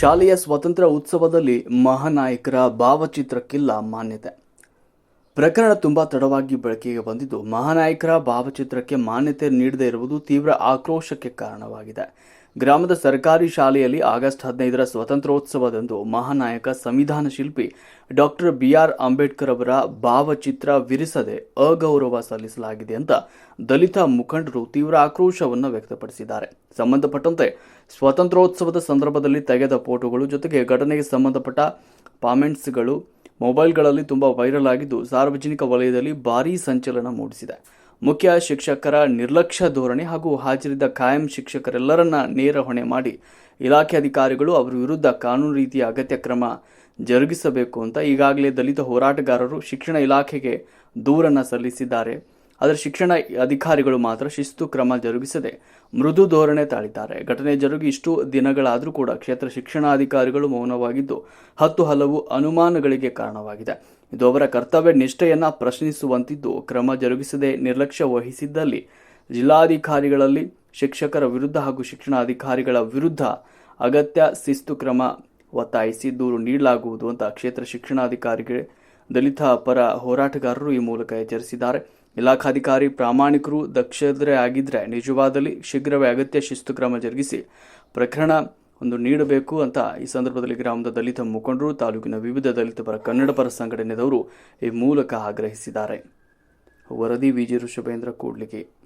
ಶಾಲೆಯ ಸ್ವಾತಂತ್ರ್ಯ ಉತ್ಸವದಲ್ಲಿ ಮಹಾನಾಯಕರ ಭಾವಚಿತ್ರಕ್ಕಿಲ್ಲ ಮಾನ್ಯತೆ. ಪ್ರಕರಣ ತುಂಬಾ ತಡವಾಗಿ ಬೆಳಕಿಗೆ ಬಂದಿದ್ದು, ಮಹಾನಾಯಕರ ಭಾವಚಿತ್ರಕ್ಕೆ ಮಾನ್ಯತೆ ನೀಡದೇ ಇರುವುದು ತೀವ್ರ ಆಕ್ರೋಶಕ್ಕೆ ಕಾರಣವಾಗಿದೆ. ಗ್ರಾಮದ ಸರ್ಕಾರಿ ಶಾಲೆಯಲ್ಲಿ ಆಗಸ್ಟ್ ಹದಿನೈದರ ಸ್ವಾತಂತ್ರ್ಯೋತ್ಸವದಂದು ಮಹಾನಾಯಕ ಸಂವಿಧಾನ ಶಿಲ್ಪಿ ಡಾಕ್ಟರ್ ಬಿ ಆರ್ ಅಂಬೇಡ್ಕರ್ ಅವರ ಭಾವಚಿತ್ರ ವಿರಿಸದೆ ಅಗೌರವ ಸಲ್ಲಿಸಲಾಗಿದೆ ಅಂತ ದಲಿತ ಮುಖಂಡರು ತೀವ್ರ ಆಕ್ರೋಶವನ್ನು ವ್ಯಕ್ತಪಡಿಸಿದ್ದಾರೆ. ಸಂಬಂಧಪಟ್ಟಂತೆ ಸ್ವಾತಂತ್ರ್ಯೋತ್ಸವದ ಸಂದರ್ಭದಲ್ಲಿ ತೆಗೆದ ಫೋಟೋಗಳು ಜೊತೆಗೆ ಘಟನೆಗೆ ಸಂಬಂಧಪಟ್ಟ ಕಾಮೆಂಟ್ಸ್ಗಳು ಮೊಬೈಲ್ಗಳಲ್ಲಿ ತುಂಬ ವೈರಲ್ ಆಗಿದ್ದು ಸಾರ್ವಜನಿಕ ವಲಯದಲ್ಲಿ ಭಾರೀ ಸಂಚಲನ ಮೂಡಿಸಿದೆ. ಮುಖ್ಯ ಶಿಕ್ಷಕರ ನಿರ್ಲಕ್ಷ್ಯ ಧೋರಣೆ ಹಾಗೂ ಹಾಜರಿದ್ದ ಕಾಯಂ ಶಿಕ್ಷಕರೆಲ್ಲರನ್ನ ನೇರ ಹೊಣೆ ಮಾಡಿ ಇಲಾಖೆ ಅಧಿಕಾರಿಗಳು ಅವರ ವಿರುದ್ಧ ಕಾನೂನು ರೀತಿಯ ಅಗತ್ಯ ಕ್ರಮ ಜರುಗಿಸಬೇಕು ಅಂತ ಈಗಾಗಲೇ ದಲಿತ ಹೋರಾಟಗಾರರು ಶಿಕ್ಷಣ ಇಲಾಖೆಗೆ ದೂರನ್ನ ಸಲ್ಲಿಸಿದ್ದಾರೆ. ಆದರೆ ಶಿಕ್ಷಣ ಅಧಿಕಾರಿಗಳು ಮಾತ್ರ ಶಿಸ್ತು ಕ್ರಮ ಜರುಗಿಸದೆ ಮೃದು ಧೋರಣೆ ತಾಳಿದ್ದಾರೆ. ಘಟನೆ ಜರುಗಿ ಇಷ್ಟು ದಿನಗಳಾದರೂ ಕೂಡ ಕ್ಷೇತ್ರ ಶಿಕ್ಷಣಾಧಿಕಾರಿಗಳು ಮೌನವಾಗಿದ್ದು ಹತ್ತು ಹಲವು ಅನುಮಾನಗಳಿಗೆ ಕಾರಣವಾಗಿದೆ. ಇದು ಅವರ ಕರ್ತವ್ಯ ನಿಷ್ಠೆಯನ್ನು ಪ್ರಶ್ನಿಸುವಂತಿದ್ದು ಕ್ರಮ ಜರುಗಿಸದೆ ನಿರ್ಲಕ್ಷ್ಯ ವಹಿಸಿದ್ದಲ್ಲಿ ಜಿಲ್ಲಾಧಿಕಾರಿಗಳಲ್ಲಿ ಶಿಕ್ಷಕರ ವಿರುದ್ಧ ಹಾಗೂ ಶಿಕ್ಷಣಾಧಿಕಾರಿಗಳ ವಿರುದ್ಧ ಅಗತ್ಯ ಶಿಸ್ತು ಕ್ರಮ ಒತ್ತಾಯಿಸಿ ದೂರು ನೀಡಲಾಗುವುದು ಅಂತ ಕ್ಷೇತ್ರ ಶಿಕ್ಷಣಾಧಿಕಾರಿಗೆ ದಲಿತ ಪರ ಹೋರಾಟಗಾರರು ಈ ಮೂಲಕ ಎಚ್ಚರಿಸಿದ್ದಾರೆ. ಇಲಾಖಾಧಿಕಾರಿ ಪ್ರಾಮಾಣಿಕರು ದಕ್ಷದ್ರೆ ಆಗಿದ್ದರೆ ನಿಜವಾದಲ್ಲಿ ಶೀಘ್ರವೇ ಅಗತ್ಯ ಶಿಸ್ತು ಕ್ರಮ ಜರುಗಿಸಿ ಪ್ರಕರಣ ಒಂದು ನೀಡಬೇಕು ಅಂತ ಈ ಸಂದರ್ಭದಲ್ಲಿ ಗ್ರಾಮದ ದಲಿತ ಮುಖಂಡರು, ತಾಲೂಕಿನ ವಿವಿಧ ದಲಿತ ಪರ, ಕನ್ನಡ ಪರ ಸಂಘಟನೆದವರು ಈ ಮೂಲಕ ಆಗ್ರಹಿಸಿದ್ದಾರೆ. ವರದಿ ವಿಜಿ ಋಷಭೇಂದ್ರ ಕೂಡ್ಲಿಗೆ.